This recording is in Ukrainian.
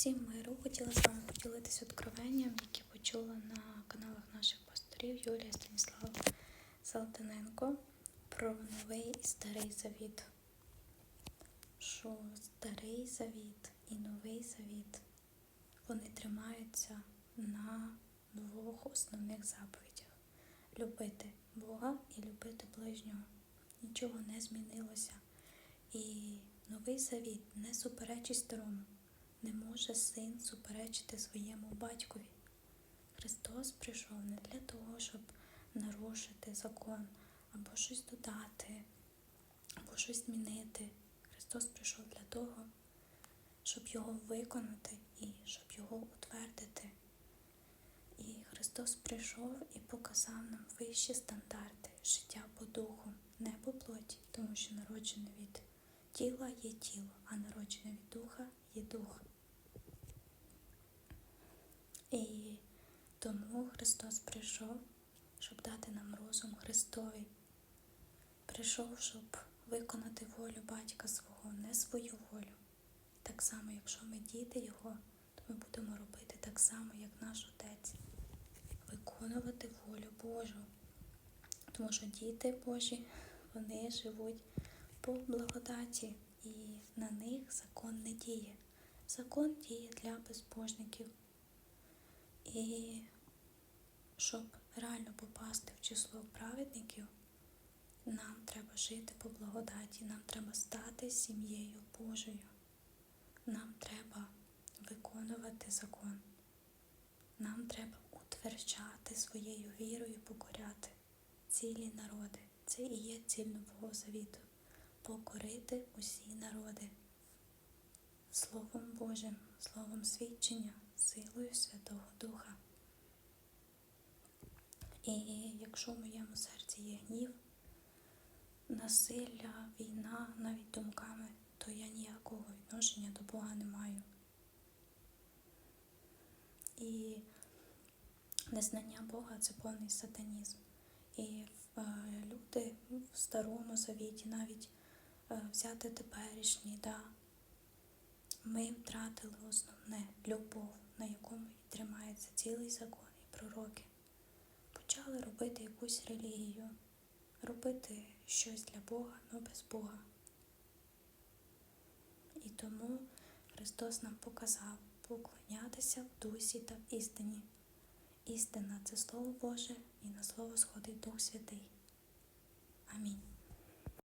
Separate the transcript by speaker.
Speaker 1: Всім миру хотіла з вами поділитися откровенням, яке почула на каналах наших пасторів Юлія Станіслава Салтаненко про новий і старий завіт. Що старий завіт і новий завіт вони тримаються на двох основних заповідях: любити Бога і любити ближнього. Нічого не змінилося. І новий завіт не суперечить старому. Не може син суперечити своєму батькові. Христос прийшов не для того, щоб нарушити закон, або щось додати, або щось змінити. Христос прийшов для того, щоб його виконати і щоб його утвердити. І Христос прийшов і показав нам вищі стандарти життя по духу, не по плоті, тому що народжене від тіла є тіло, а народжене від духа є дух. І тому Христос прийшов, щоб дати нам розум Христовий. Прийшов, щоб виконати волю батька свого, не свою волю. Так само, якщо ми діти Його, то ми будемо робити так само, як наш Отець, виконувати волю Божу. Тому що діти Божі, вони живуть по благодаті, і на них закон не діє. Закон діє для безбожників. І щоб реально попасти в число праведників, нам треба жити по благодаті, нам треба стати сім'єю Божою. Нам треба виконувати закон. Нам треба утверджати своєю вірою, покоряти цілі народи. Це і є ціль Нового Завіту покорити усі народи. Словом Божим, Словом свідчення, силою Святого Духа. І якщо в моєму серці є гнів, насилля, війна, навіть думками, то я ніякого відношення до Бога не маю. І незнання Бога це повний сатанізм. І е, люди в старому завіті навіть е, взяти теперішній, да, ми втратили основне любов, на якому і тримається цілий закон і пророки. Почали робити якусь релігію, робити щось для Бога, але без Бога. І тому Христос нам показав поклонятися в дусі та в істині. Істина це Слово Боже, і на Слово сходить Дух Святий. Амінь.